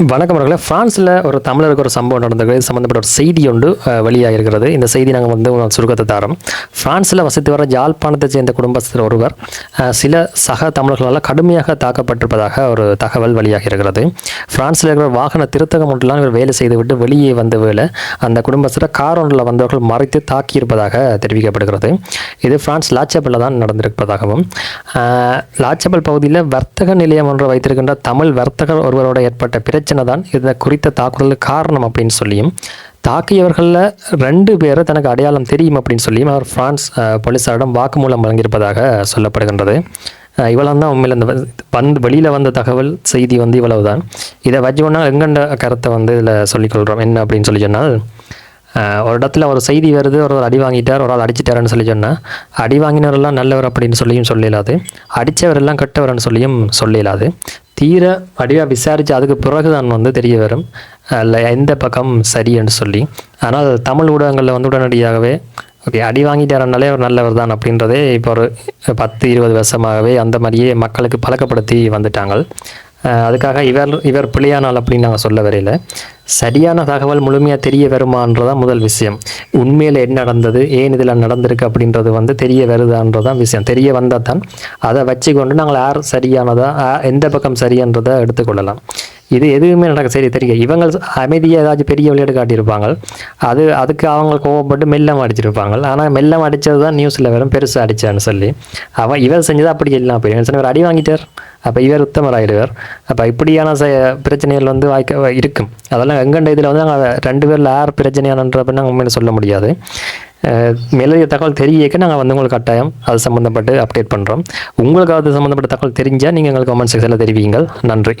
வணக்கம் அவர்களே. ஃப்ரான்ஸில் ஒரு தமிழருக்கு ஒரு சம்பவம் நடந்தது. சம்மந்தப்பட்ட ஒரு செய்தி ஒன்று அஹ், வெளியாகிருக்கிறது இந்த செய்தி நாங்கள் வந்து சுருக்கத்தை தாரோம். ஃப்ரான்ஸில் வசித்து வர யாழ்ப்பாணத்தை சேர்ந்த குடும்பத்தில் ஒருவர் சில சக தமிழர்களால் கடுமையாக தாக்கப்பட்டிருப்பதாக ஒரு தகவல் வெளியாகியிருக்கிறது. ஃப்ரான்ஸில் இருக்கிற வாகன திருத்தகம் ஒன்றிலாம் இவர் வேலை செய்துவிட்டு வெளியே வந்த வேலை அந்த குடும்பத்தில் கார் ஒன்றில் வந்தவர்கள் மறைத்து தாக்கியிருப்பதாக தெரிவிக்கப்படுகிறது. இது பிரான்ஸ் லாச்சபலில் தான் நடந்திருப்பதாகவும் லாச்சபல் பகுதியில் வர்த்தக நிலையம் ஒன்று வைத்திருக்கின்ற தமிழ் வர்த்தகர் ஒருவரோட ஏற்பட்ட பிரச்சனை பிரச்சனை தான் இந்த குறித்த தாக்குதலுக்கு காரணம் அப்படின்னு சொல்லியும் தாக்கியவர்களில் ரெண்டு பேரை தனக்கு அடையாளம் தெரியும் அப்படின்னு சொல்லியும் அவர் பிரான்ஸ் போலீசாரிடம் வாக்குமூலம் வழங்கியிருப்பதாக சொல்லப்படுகின்றது. அஹ், இவ்வளவு தான் உண்மையில் இந்த வந்து வெளியில் வந்த தகவல் செய்தி வந்து இவ்வளவு தான் இதை வச்சோன்னா எங்கண்ட கருத்தை வந்து இதில் சொல்லிக்கொள்கிறோம் என்ன அப்படின்னு சொல்லி சொன்னால் ஒரு இடத்துல ஒரு செய்தி வருது ஒரு அடி வாங்கிட்டார் ஒரு ஆள் அடிச்சிட்டாருன்னு சொல்லி சொன்னால் அடி வாங்கினவரெல்லாம் நல்லவர் அப்படின்னு சொல்லியும் சொல்லிடலாது அடித்தவரெல்லாம் கெட்டவர்னு சொல்லியும் சொல்லலாது தீர வடிவாக விசாரித்து அதுக்கு பிறகு தான் வந்து தெரிய வரும். இல்லை எந்த பக்கம் சரின்னு சொல்லி. ஆனால் தமிழ் ஊடகங்களில் வந்து உடனடியாகவே ஓகே அடி வாங்கிட்டாரனாலே ஒரு நல்லவர் தான் அப்படின்றதே இப்போ ஒரு பத்து இருபது வருஷமாகவே அந்த மாதிரியே மக்களுக்கு பழக்கப்படுத்தி வந்துட்டாங்க. அதுக்காக இவர் இவர் பிழையானால் அப்படின்னு நாங்கள் சொல்ல வரையில. சரியான தகவல் முழுமையாக தெரிய வருமானதான் முதல் விஷயம். உண்மையில் என்ன நடந்தது ஏன் இதில் நடந்திருக்கு அப்படின்றது வந்து தெரிய வருதான்றதான் விஷயம். தெரிய வந்தால் தான் அதை வச்சுக்கொண்டு நாங்கள் யார் சரியானதா எந்த பக்கம் சரியான்றதை எடுத்துக்கொள்ளலாம். இது எதுவுமே நடக்க சரி தெரியும் இவங்க அமைதியாக ஏதாச்சும் பெரிய விளையாட்டு காட்டியிருப்பாங்க. அது அதுக்கு அவங்க கோவப்பட்டு மெல்லம் அடிச்சிருப்பாங்க. ஆனால் மெல்லம் அடித்தது தான் நியூஸில் வரும் பெருசாக அடித்தான்னு சொல்லி. அவன் இவர் செஞ்சது அப்படி இல்லை. போய் சொன்ன அடி வாங்கிட்டார். அப்போ இவர் உத்தமராயிடுவார் அப்போ இப்படியான ச பிரச்சனைகள் வந்து வாய்க்க இருக்கும். அதெல்லாம் எங்கண்ட இதில் வந்து நாங்கள் ரெண்டு பேரில் யார் பிரச்சனையானன்றப்ப நாங்கள் உண்மையில சொல்ல முடியாது. அஹ் மேலதிக தகவல் தெரியக்க நாங்கள் வந்து உங்களுக்கு கட்டாயம் அது சம்மந்தப்பட்டு அப்டேட் பண்ணுறோம் உங்களுக்கு அது சம்மந்தப்பட்ட தகவல் தெரிஞ்சால் நீங்கள் எங்களுக்கு கமெண்ட் செக்ஷனில் தெரிவிங்கள் நன்றி.